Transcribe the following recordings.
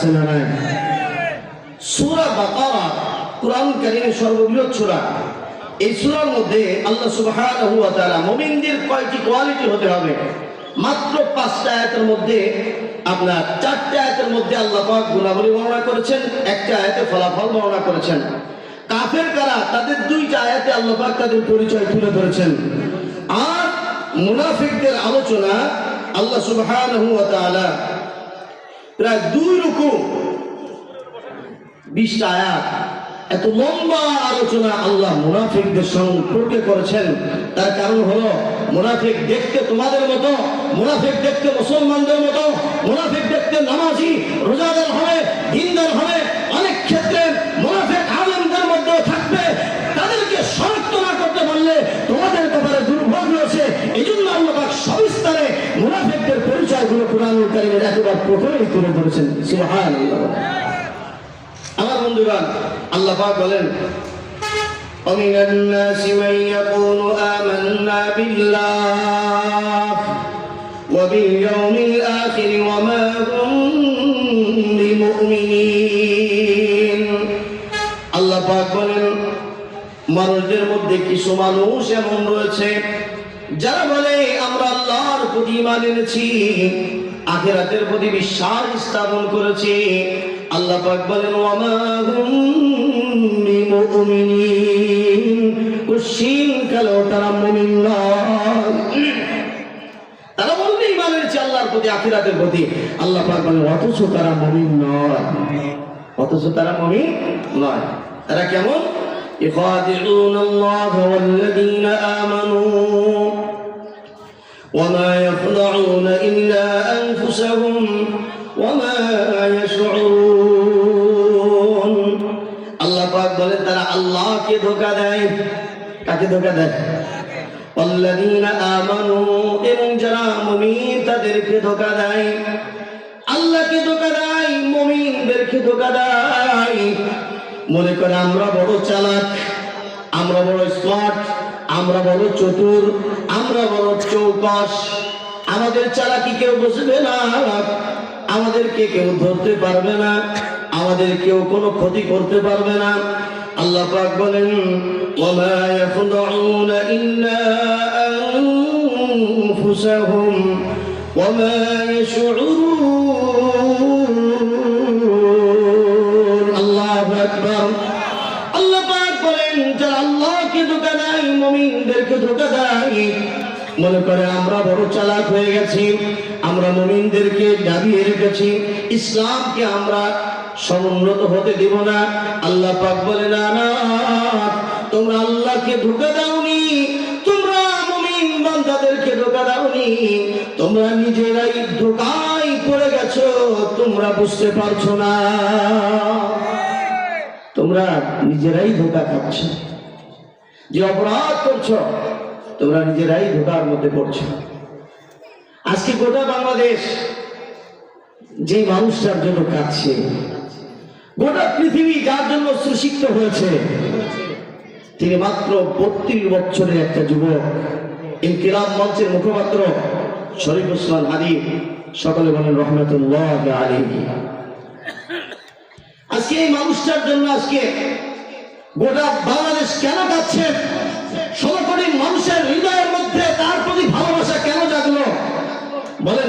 আছে না নাই? সূরা বাকারা, কোরআন কারীমের সর্ববৃহৎ সূরা। এই সূরার মধ্যে আল্লাহ তাআলা মুমিনদের কয়টি কোয়ালিটি হতে হবে? মাত্র পাঁচটা আয়াতের মধ্যে, আপনার চারটে আয়াতের মধ্যে আল্লাহ পাক গুণাবলী বর্ণনা করেছেন, একটা আয়াতে ফলাফল বর্ণনা করেছেন। কাফের কারা? তাদের দুইটা আয়াতে আল্লাহ পাক তাদের পরিচয় তুলে ধরেছেন। আর মুনাফিকদের আলোচনা আল্লাহ সুবহানাহু ওয়া তাআলা প্রায় দুই রকম বিশটা এত লম্বা আলোচনা আল্লাহ মুনাফিকদের সম্পর্কে করেছেন। তার কারণ হলো, মুনাফিক দেখতে তোমাদের মতো, মুনাফিক দেখতে মুসলমানদের মতো, মুনাফিক দেখতে নামাজি, রোজাদার হবে, দিনদার হবে মুনাফিকদের পরিচয়গুলো কোরআনুল কারিমের একেবারে প্রথমেই তুলে ধরেছেন সুবহানাল্লাহ আমার বন্ধুগণ আল্লাহ পাক বলেন ومن الناس من يقول آمنا بالله وباليوم الآخر وما هم بمؤمنين আল্লাহ পাক বলেন মানুষদের মধ্যে কিছু মানুষ এমন রয়েছে যারা বলে, আমরা আল্লাহর প্রতি ইমান এনেছি, আখেরাতের প্রতি বিশ্বাস স্থাপন করেছি। আল্লাহ পাক বলেন, ওয়ামা হুম বিমুমিনিন। কুশিন ইমান আল্লাহর প্রতি, আখিরাতের প্রতি। আল্লাহ বলেন তারা মুমিন নয়। তারা নয়। তারা কেমন? يخادعون الله والذين آمنوا وما يخدعون إلا أنفسهم وما يشعرون আল্লাহ পাক বলে তারা আল্লাহকে ধোকা দেয় কাকে ধোকা দেয় والذين آمنوا এবং যারা মুমিন তাদেরকে ধোকা দেয় আল্লাহকে ধোকা দেয় মুমিনদেরকে ধোকা দেয় মনে করে আমরা বড় চালাক, আমরা বড় স্মার্ট আমরা বড় চতুর, আমরা বড় চৌকস আমাদের চালাকি কেউ বসবে না, আমাদেরকে কেউ ধরতে পারবে না, আমাদের কেউ কোনো ক্ষতি করতে পারবে না। আল্লাহ পাক বলেন, ওমা ইয়াখদাউনা ইল্লা আনফুসাহুম, ওমা ইয়াশউরুন দেয় মনে করে আমরা বড় চালাক হয়ে গেছি, আমরা মুমিনদেরকে দাবিয়ে রেখেছি। ইসলামকে আমরা সমুন্নত হতে দিব না। আল্লাহ পাক বলে, না না, তোমরা আল্লাহকে ধোকা দাওনি। তোমরা নিজেরাই ধোকায় পড়ে গেছো, তোমরা বুঝতে পারছ না। তোমরা নিজেরাই ধোকা খাচ্ছ। যে অপরাধ করছ তোমরা নিজেরাই ধোকার মধ্যে পড়ছো। আজকে গোটা বাংলাদেশ যে মানুষটার জন্য কাঁদছে, গোটা পৃথিবী যার জন্য সুশিক্ত হয়েছে, তিনি মাত্র বত্রিশ বছরের একটা যুবক ইনকিলাব মঞ্চের মুখপাত্র শরীফ উসমান হাদি। সকলে বলেন, রহমতুল্লাহ আলী আজকে এই মানুষটার জন্য আজকে গোটা বাংলাদেশ কেন কাচ্ছে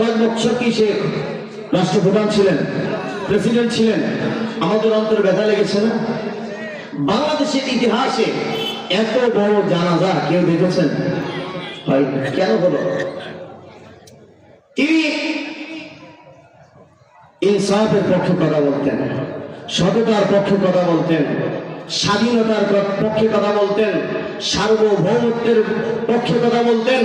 দশ বছর কি সে রাষ্ট্রপ্রধান ছিলেন, প্রেসিডেন্ট ছিলেন। আমাদের অন্তর ব্যথা লেগেছে না? বাংলাদেশের ইতিহাসে এত বড় জানাজা কেউ দেখেছেন? কেন হলো? তিনি ইনসাফের পক্ষে কথা বলতেন, সততার পক্ষে কথা বলতেন, স্বাধীনতার পক্ষে কথা বলতেন, সার্বভৌমত্বের পক্ষে কথা বলতেন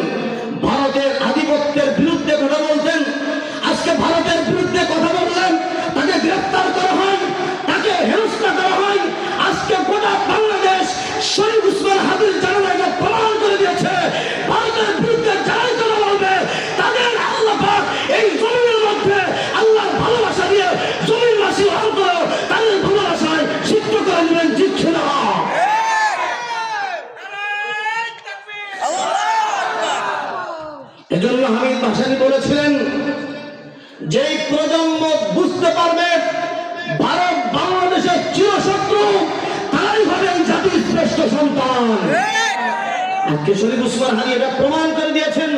শরীফ উসমান হানি এটা প্রমাণ করে দিয়েছেন।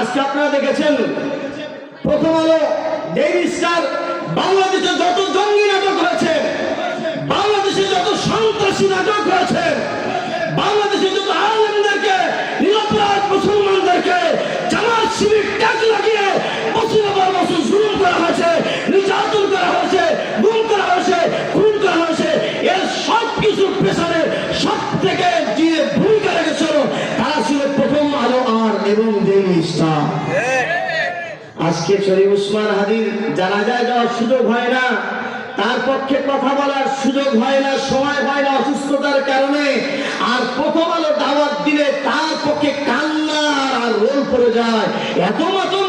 আজকে আপনারা দেখেছেন, প্রথম আলো ডেইলি স্টার যত ডেইলি আজকে শরীফ উসমান হাদির জানাজায় যাওয়ার সুযোগ হয় না। তার পক্ষে কথা বলার সুযোগ হয় না, সময় হয় না অসুস্থতার কারণে। আর প্রথম আলো দাওয়াত দিলে তার পক্ষে কান্না আর রোল পড়ে যায়। এত মতন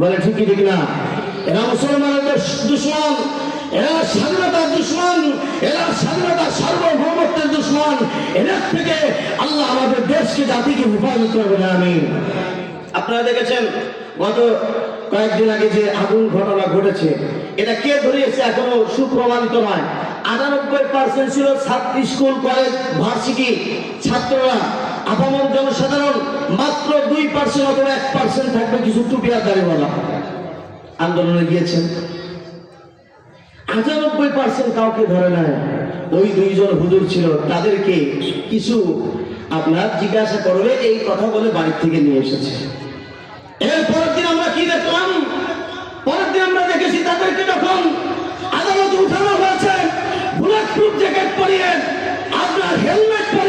বলে ঠিকই ঠিক না। এরা মুসলমানের দুশ- দুশ্মন, এরা স্বাধীনতার দুশ্মন, এরা স্বাধীনতার সার্বভৌমত্বের দুশ্মন। এদের থেকে আল্লাহ আমাদের দেশকে, জাতিকে হেফাজত করবে না আমি আপনারা দেখেছেন গত কয়েকদিন আগে যে আগুন ঘটনা ঘটেছে, এটা কে ধরিয়েছে এখনও সুপ্রমাণিত নয়। আটানব্বই পার্সেন্ট ছিল ছাত্র স্কুল, কলেজ, ভার্সিটি, ছাত্ররা। আপামর জনসাধারণ মাত্র দুই পার্সেন্ট অথবা এক পার্সেন্ট থাকবে কিছু টুপিয়া দাঁড়িয়ে আন্দোলনে গিয়েছেন। আটানব্বই পার্সেন্ট কাউকে ধরে নাই। ওই দুইজন হুজুর ছিল। তাদেরকে কিছু আপনার জিজ্ঞাসা করবে, এই কথা বলে বাড়ির থেকে নিয়ে এসেছে। এর পরের দিন আমরা কি দেখলাম? পরের দিন আমরা দেখেছি তাদেরকে যখন আদালতে উঠানো হয়েছে বুলেট প্রুফ জ্যাকেট পরিয়ে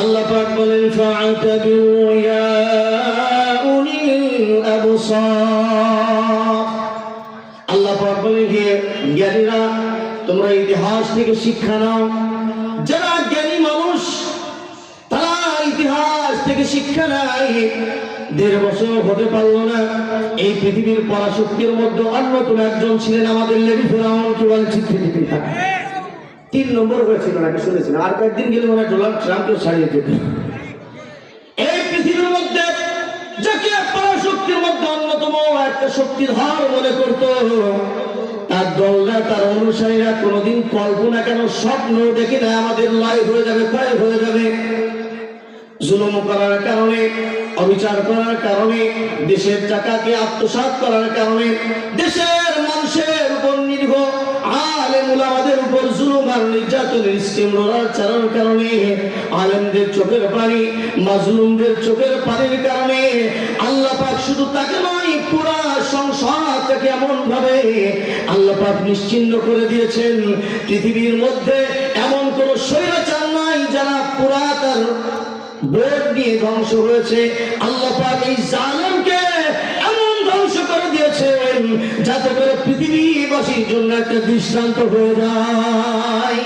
আল্লাহ পাক বলেন ফাআতাবিরু ইয়া উলিল আবসার। আল্লাহ পাক বলেন, হে জ্ঞানীরা, তোমরা ইতিহাস থেকে শিক্ষা নাও। যারা জ্ঞানী মানুষ, তারা ইতিহাস থেকে শিক্ষা নেয়। দেড় বছর হতে পারল না, এই পৃথিবীর পরাশক্তির মধ্যে অন্যতম একজন ছিলেন আমাদের লেডি ফেরাউন, কি বলে ঠিক। তিন নম্বর হয়েছিল নাকি শুনেছিলাম আর কয়েকদিন গেলে মনে হয় ডোনাল্ড ট্রাম্পকে ছাড়িয়ে যেত হয়ে যাবে করার অবিচার করার কারণে, দেশের টাকাকে আত্মসাৎ করার কারণে, দেশের নির্যাতনের স্কিম রোলার চালানোর কারণে চোখের পানি চোখের পানির কারণে, আল্লাহ পাক শুধু তাকে নয়, পুরা করে দিয়েছেন। পৃথিবীর মধ্যে এমন কোন স্বৈরাচার নাই যারা পুরা তার ধ্বংস হয়েছে। আল্লাহ পাক এই জালেমকে যাতে করে পৃথিবীবাসীর জন্য একটা দৃষ্টান্ত হয়ে যায়।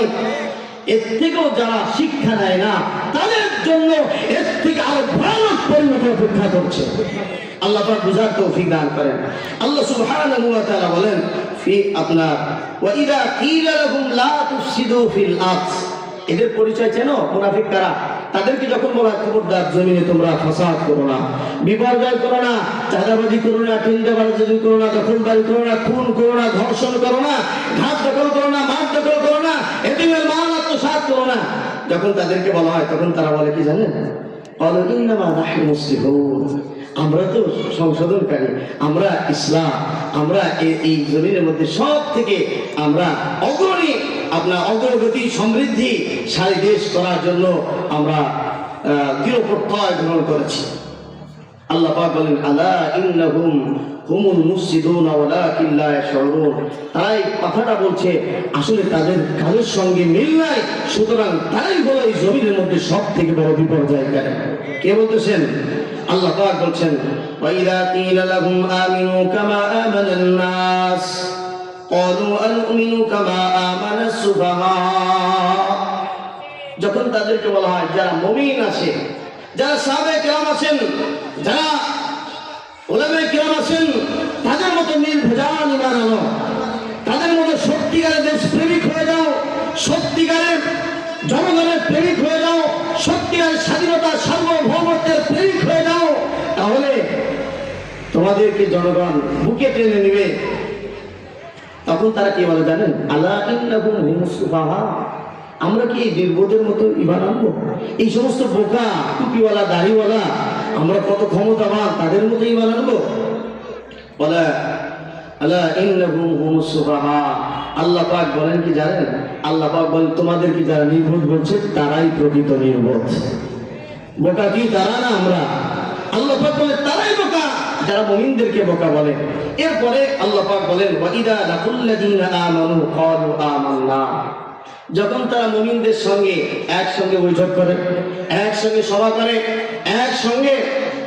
এর থেকেও যারা শিক্ষা নেয় না, তাদের জন্য এর থেকে আরও ভয়ানক পরিণতি অপেক্ষা করছে। আল্লাহ পাক বুঝার তৌফিক দান করেন। আল্লাহ সুবহানাহু ওয়া তাআলা বলেন, ফি আপনার, ওয়া ইদা কিলা লাহুম লা তুফসিদু ফিল আরদ। এদের পরিচয় চেন? মুনাফিক কারা? তাদেরকে যখন বলা খবরদার, জমিনে তোমরা ফসাদ করো না, বিপর্যয় করো না, চাঁদাবাজি করো না টিন্দাবাজি করো না দখল দখলদারি করো না, খুন করো না, ধর্ষণ করো না, ঘাত দখল করো না মাঠ দখল করো না এদিনের মাল আত্মসাত করো না। যখন তাদেরকে বলা হয়, তখন তারা বলে, কি জানেন? আমরা তো সংশোধনকারী, আমরা ইসলাম, আমরা এই জমিনের মধ্যে সব থেকে আমরা অগ্রণী আপনার অগ্রগতি, সমৃদ্ধি সারি দেশ করার জন্য আমরা দৃঢ় প্রত্যয় গ্রহণ করেছি। আল্লাহ পাক বলেন, আলা ইন্নাহুম হুমুল মুফসিদুন ওয়ালাকিন লা ইয়াশউরুন। তাই কথাটা বলছে, আসলে তাদের কাজের সঙ্গে মিল নাই, সুতরাং তাই হলো এই জমিনের মধ্যে সব থেকে বড় বিপর্যয়কারী কে বলতেছেন? আল্লাহ পাক বলছেন ওয়াইদা কিলা লাহুম আমিনু কামা আমানান নাস। قالوا أنؤمن كما آمن السفهاء যখন তাদেরকে বলা হয় যারা মমিন আছে যারা সাহাবে কেরাম আছেন যারা ওলামে কেরাম আছেন তাদের মতো নির্ভেজাল ইমান আনো তাদের মতো সত্যিকারের দেশ প্রেমিক হয়ে যাও সত্যিকারের জনগণের প্রেমিক হয়ে যাও সত্যিকারের স্বাধীনতা সার্বভৌমত্বের প্রেমিক হয়ে যাও তাহলে তোমাদেরকে জনগণ বুকে টেনে নেবে তখন তারা কি বলে জানেন? আল্লাহ আমরা কি এই দুর্বোধের মতো ইমান আনব? এই সমস্ত বোকা, টুপিওয়ালা, দাড়িওয়ালা, আমরা কত ক্ষমতাবান, তাদের মতো ইমান আনব? বলে আল্লাহ আল্লাহ পাক বলেন কি জানেন? আল্লাহ পাক বলেন, তোমাদের কি যারা নির্বোধ বলছে, তারাই প্রকৃত নির্বোধ। বোকা কি, তারা না আমরা? আল্লাহ পাক বলে বোকা যারা মুমিনদেরকে বোকা বলে। এরপরে আল্লাহ পাক বলেন, ওয়াইদা লাকুল্লাযীনা আমানু ক্বালু আমান্না। যখন তারা মুমিনদের সঙ্গে একসঙ্গে বৈঠক করে, একসঙ্গে সভা করে, একসঙ্গে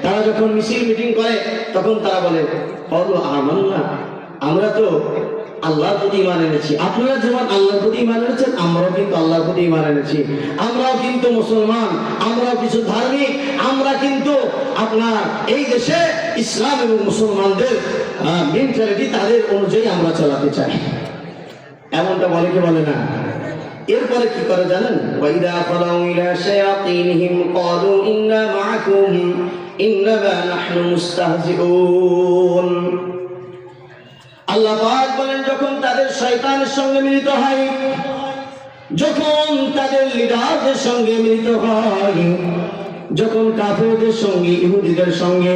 তারা যখন মিছিল মিটিং করে, তখন তারা বলে, ক্বালু আমান্না। আমরা তো আল্লাহর প্রতি ইমান এনেছি। আপনারা যেমন আল্লাহর প্রতি ইমান এনেছেন আল্লাহর প্রতি ইমান এনেছি। আমরাও কিন্তু মুসলমান, আমরাও কিছু ধার্মিক, আমরা কিন্তু আপনার এই দেশে ইসলাম এবং মুসলমানদের মেন্টালিটি তাদের অনুযায়ী আমরা চালাতে চাই। এমনটা বলে কি বলে না? এরপরে কি করে জানেন? আল্লাহ বলেন, যখন তাদের শয়তানের সঙ্গে মিলিত হয় যখন তাদের লিডারদের সঙ্গে মিলিত হয়, যখন কাফেরদের সঙ্গে, ইহুদিদের সঙ্গে,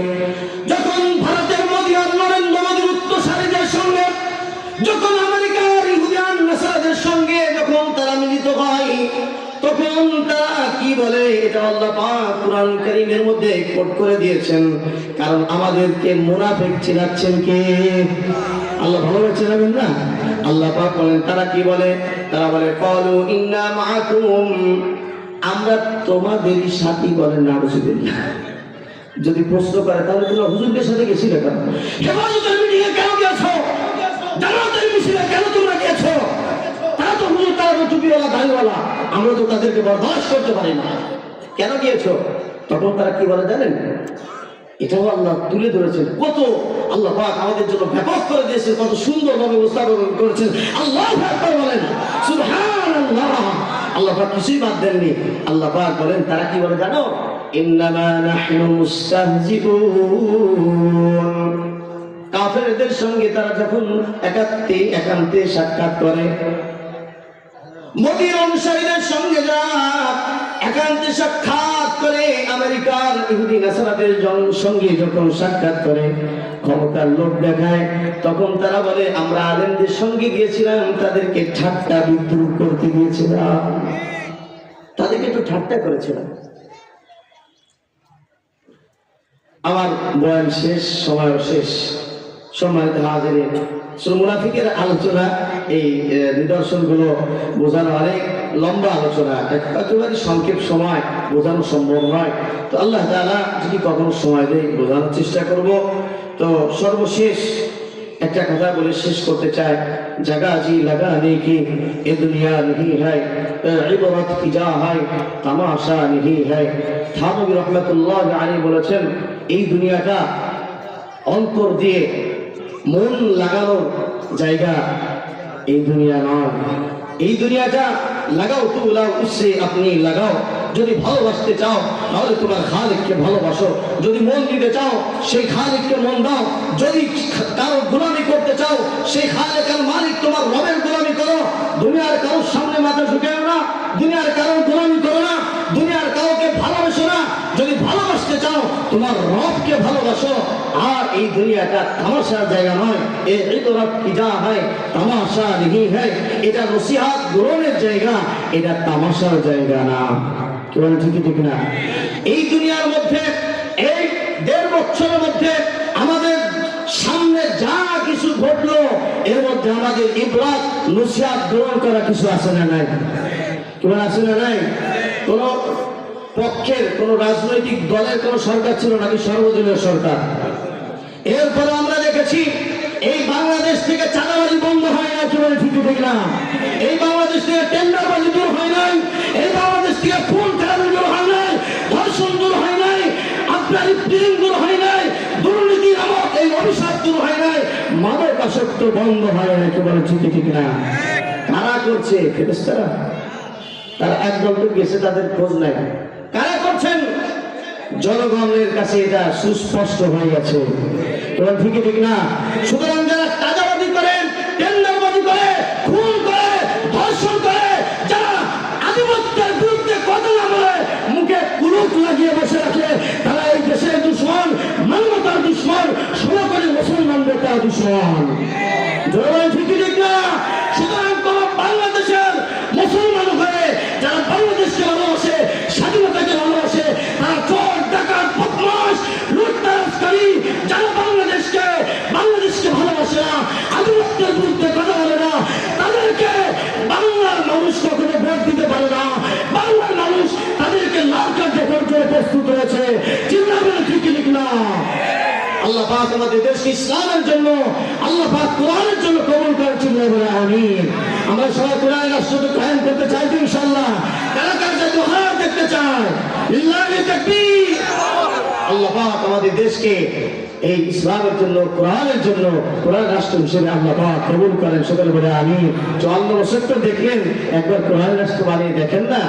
যখন ভারতের মোদী আর নরেন্দ্র মোদীর উত্তরসারীদের সঙ্গে, যখন আমেরিকার ইহুদিয়ান নাসারাদের সঙ্গে যখন তারা মিলিত হয়, তখন তারা কি বলে? এটা আল্লাহ পাক কোরআন কারীমের মধ্যে কোট করে দিয়েছেন। কারণ আমাদেরকে মুনাফিক চিনাচ্ছেন কে? আল্লাহ ভালোভাবে চেনাবেন না? আল্লাহ পাক বলেন, তারা কি বলে? তারা বলে, কলু ইন্না আমরা তোমাদেরই সাথী বলেন না রসুলিল্লাহ যদি প্রশ্ন করে, তাহলে তোমরা হুজুরদের সাথে হেফাজতের মিটিংয়ে কেন কেন তোমরা তো টুপিওয়ালা আমরা তো তাদেরকে বরদাস্ত করতে পারি না। কেন গিয়েছো? তখন তারা কি বলে জানেন? এটাও আল্লাহ তুলে ধরেছেন। কত আল্লাহ পাক আমাদের জন্য ব্যাপক করে দিয়েছেন, কত সুন্দরভাবে উপস্থাপন করেছেন। আল্লাহ বলেন আল্লাহ পাক কিছুই বাদ দেননি। আল্লাহ পাক বলেন, তারা কি বলে জানো? কাফেরদের সঙ্গে তারা যখন একাত্তে একান্তে সাক্ষাৎ করে মোদীর অনুসারীদের সঙ্গে একান্তে সাক্ষাৎ করে আমেরিকার ইহুদি নাসারাদের জন- সঙ্গে যখন সাক্ষাৎ করে, ক্ষমতার লোক দেখায়, তখন তারা বলে, আমরা আলেমদের সঙ্গে গিয়েছিলাম, তাদেরকে ঠাট্টা বিদ্রুপ করতে গিয়েছিলাম। তাদেরকে একটু ঠাট্টা করেছিলাম। আমার বয়ান শেষ, সময় শেষ। সম্মানিত হাজিরে মুনাফিকের আলোচনা, এই নিদর্শনগুলো বোঝানো অনেক লম্বা আলোচনা। একেবারে সংক্ষেপ সময় বোঝানো সম্ভব নয়। তো আল্লাহ তালা যদি কখনো সময় দেয়, বোঝানোর চেষ্টা করব। তো সর্বশেষ একটা কথা বলে শেষ করতে চাই। জাগা জি লাগা নেই কি, এ দুনিয়া নেহি হ্যায় কি যা হয় তামাশা নিহি হ্যায় থামবি রহমতুল্লাহ আলী বলেছেন, এই দুনিয়াটা অন্তর দিয়ে মন লাগানোর জায়গা। এই দুনিয়া নয়। এই দুনিয়াটা লাগাও তুলা উসে আপনি লাগাও। যদি ভালোবাসতে চাও, তাহলে তোমার খালিককে ভালোবাসো। যদি মন দিতে চাও, সেই খালিককে মন দাও। যদি কারও গোলামি করতে চাও, সেই খালেক আর মালিক তোমার রবের গোলামি করো। দুনিয়ার কারোর সামনে মাথা ঝুঁকেও না। দুনিয়ার কারোর গোলামি করো না দুনিয়ার কাউকে ভালোবাসো না যদি ভালোবাসতে চাও তোমার রবকে ভালোবাসো। আর এই দুনিয়াটা তামাশার জায়গা নয়। এ কি যা হয়, তামাশা নিহি হয়। এটা নসিহাত গ্রহণের জায়গা, এটা তামাশার জায়গা না। কি ঠিকই ঠিক না? এই দুনিয়ার মধ্যে, এই দেড় বছরের মধ্যে আমাদের সামনে যা কিছু ঘটলো, এর মধ্যে আমাদের ইবরাত নসিহাত গ্রহণ করা কিছু আছে না নাই? তোমার আছে না নাই? কোনো পক্ষের কোন রাজনৈতিক দলের কোন সরকার ছিল নাকি সর্বদলীয় সরকার? এরপরে আমরা দেখেছি, এই বাংলাদেশ থেকে চাঁদাবাজি বন্ধ হয় না একেবারে ঠিক ঠিক না এই বাংলাদেশ থেকে টেন্ডারবাজি দূর হয় নাই। এই বাংলাদেশ থেকে খুন খারাপি দূর হয় নাই, ধর্ষণ দূর হয় নাই আপনার প্রিলিং দূর হয় নাই দুর্নীতি নামক এই অভিশাপ দূর হয় নাই। মাদক আসক্ত বন্ধ হয় না একেবারে ঠিক ঠিক না। কারা করছে? ফেরেস্তারা তার একদল তো গেছে, তাদের খোঁজ করছেন জনগণের কাছে এটা সুস্পষ্ট হয়ে গেছে। তোমার ঠিক ঠিক না সুতরাং যারা তাজাবাদি করেন করে করে, ধর্ষণ করে বলে, মুখে লাগিয়ে বসে তারা এই দেশের দুশ্মন, মানবতার দুশ্মন সর্বোপরি মুসলমানদের তার দুশ্মন। পাক আমাদের দেশকে ইসলামের জন্য, আল্লাহ পাক কোরআনের জন্য কবুল করেছেন বলে? আমরা সবাই কোরআন করতে চাই তো ইনশাআল্লাহ। কারা কারা হাত দেখতে চায়? আল্লাহ পাক আমাদের দেশকে এই ইসলামের জন্য, কোরআনের জন্য, কোরআন রাষ্ট্র হিসেবে আল্লাহ পাক কবুল করেন সকলে বলে? আমি চুয়ান্ন বছর তো দেখলেন, একবার কোরআন রাষ্ট্র বানিয়ে দেখেন না?